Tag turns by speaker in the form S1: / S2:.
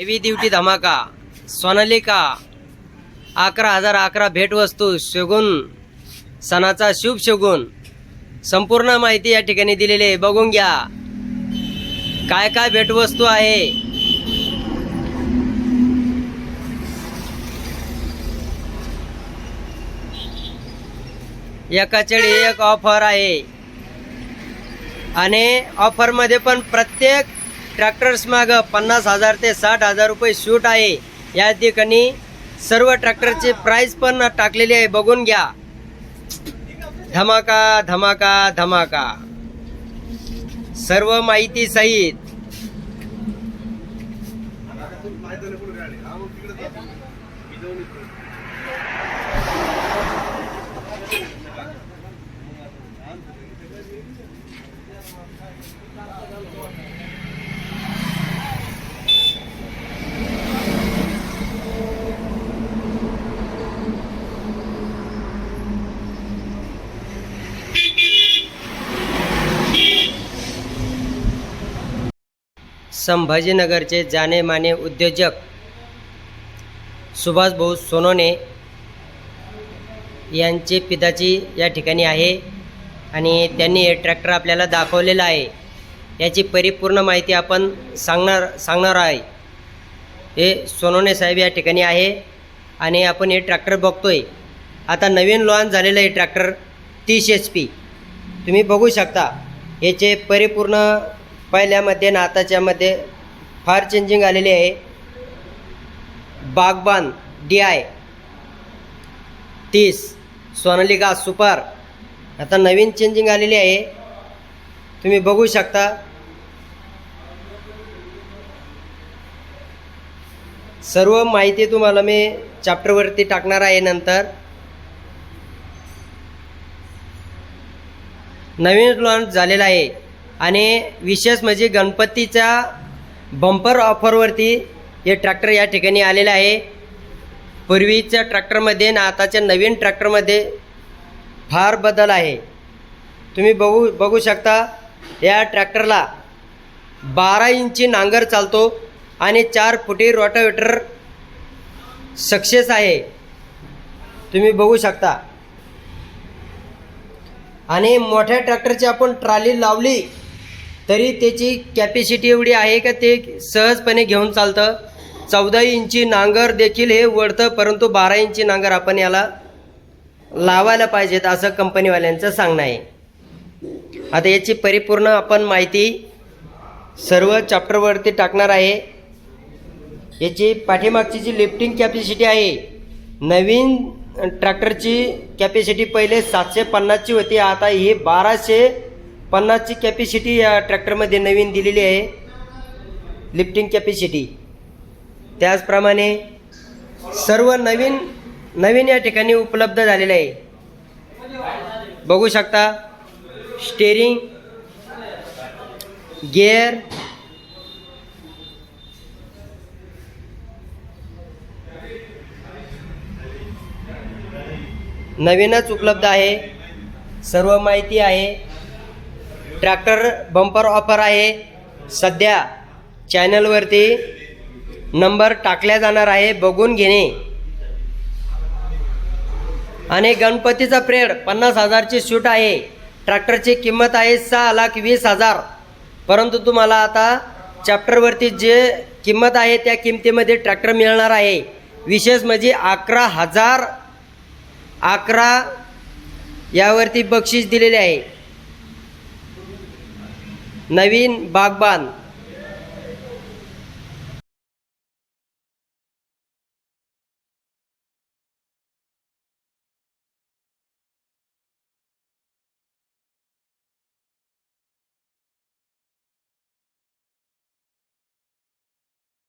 S1: Heavy duty धमाका सोनालिका अकरा हजार अकरा भेटवस्तू शगुन सणाचा शुभ शगुन. संपूर्ण माहिती या ठिकाणी दिलेली आहे. बघून घ्या. काय काय भेटवस्तू आहे? एकाचेळी एक ऑफर आहे. आणि ऑफरमध्ये पण प्रत्येक ट्रॅक्टर्स माग पन्नास हजार ते साठ हजार रुपये शूट आहे. या ठिकाणी सर्व ट्रॅक्टरचे प्राइस पण टाकलेली आहे. बघून घ्या. धमाका धमाका धमाका. सर्व माहिती सहित. संभाजीनगरचे जाने माने उद्योजक सुभाषभाऊ सोनोने यांचे पिताची या ठिकाणी आहे आणि त्यांनी हे ट्रॅक्टर आपल्याला दाखवलेलं आहे. याची परिपूर्ण माहिती आपण सांगणार सांगणार आहे. हे सोनोने साहेब या ठिकाणी आहे आणि आपण हे ट्रॅक्टर बघतोय. आता नवीन लॉन्च झालेलं आहे ट्रॅक्टर तीस एच पी. तुम्ही बघू शकता. याचे परिपूर्ण पहिल्यामध्ये ना आताच्यामध्ये फार चेंजिंग आलेली आहे. बागबान डी आय तीस सोनालिका सुपर. आता नवीन चेंजिंग आलेली आहे. तुम्ही बघू शकता. सर्व माहिती तुम्हाला मी चॅप्टरवरती टाकणार आहे नंतर. नवीन लॉन्च झालेला आहे. आणि विशेष म्हणजे गणपतीच्या बंपर ऑफरवरती हे ट्रॅक्टर या ठिकाणी आलेलं आहे. पूर्वीच्या ट्रॅक्टरमध्ये आणि आताच्या नवीन ट्रॅक्टरमध्ये फार बदल आहे. तुम्ही बघू बघू शकता या ट्रॅक्टरला बारा इंची नांगर चालतो आणि चार फुटी रोटावेटर सक्सेस आहे. तुम्ही बघू शकता. आणि मोठ्या ट्रॅक्टरची आपण ट्रॉली लावली. तरी त्याची कॅपॅसिटी एवढी आहे का ते सहजपणे घेऊन चालतं? चौदा इंची नांगर देखील हे वळतं परंतु बारा इंची नांगर आपण याला लावायला पाहिजेत असं कंपनीवाल्यांचं सांगणं आहे. आता याची परिपूर्ण आपण माहिती सर्व चॅप्टरवरती टाकणार आहे. याची पाठीमागची जी लिफ्टिंग कॅपॅसिटी आहे नवीन ट्रॅक्टरची कॅपॅसिटी पहिले सातशे पन्नासची होती आता ही बाराशे पन्नासची कॅपॅसिटी या ट्रॅक्टरमध्ये नवीन दिलेली आहे. लिफ्टिंग कॅपॅसिटी त्याचप्रमाणे सर्व नवीन नवीन या ठिकाणी उपलब्ध झालेलं आहे. बघू शकता स्टेरिंग गिअर नवीनच उपलब्ध आहे. सर्व माहिती आहे. ट्रॅक्टर बंपर ऑफर आहे. सध्या चॅनलवरती नंबर टाकल्या जाणार आहे. बघून घेणे. आणि गणपतीचा प्रेड पन्नास हजारची शूट आहे. ट्रॅक्टरची किंमत आहे सहा लाख वीस हजार. परंतु तुम्हाला आता चॅप्टरवरती जे किंमत आहे त्या किमतीमध्ये ट्रॅक्टर मिळणार आहे. विशेष म्हणजे अकरा हजार अकरा यावरती बक्षीस दिलेले आहे. नवीन बागबान.